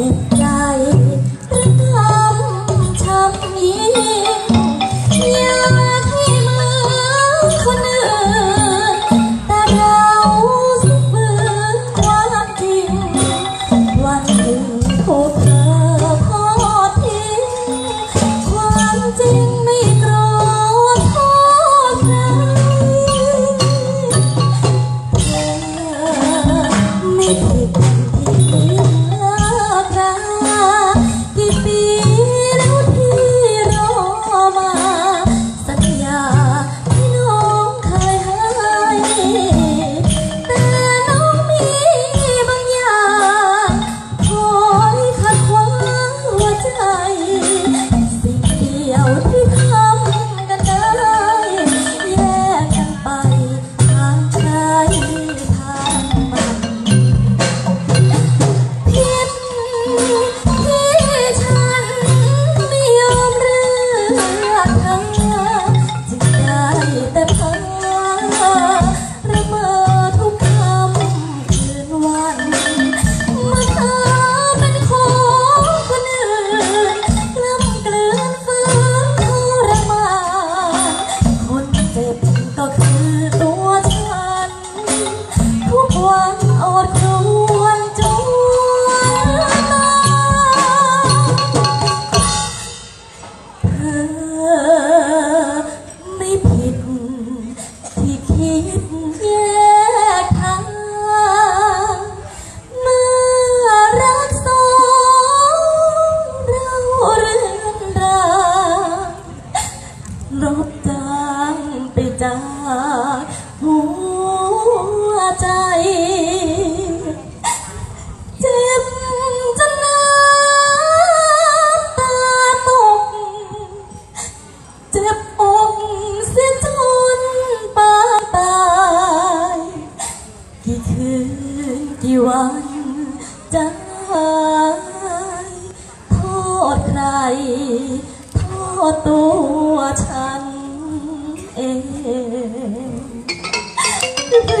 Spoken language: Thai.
Oh. ลบจางไปจากหัวใจ เจ็บจนน้ำตาตก เจ็บอกเสียจนปางตกี่คืนกี่วันจโทษใคร ตัวฉันเอง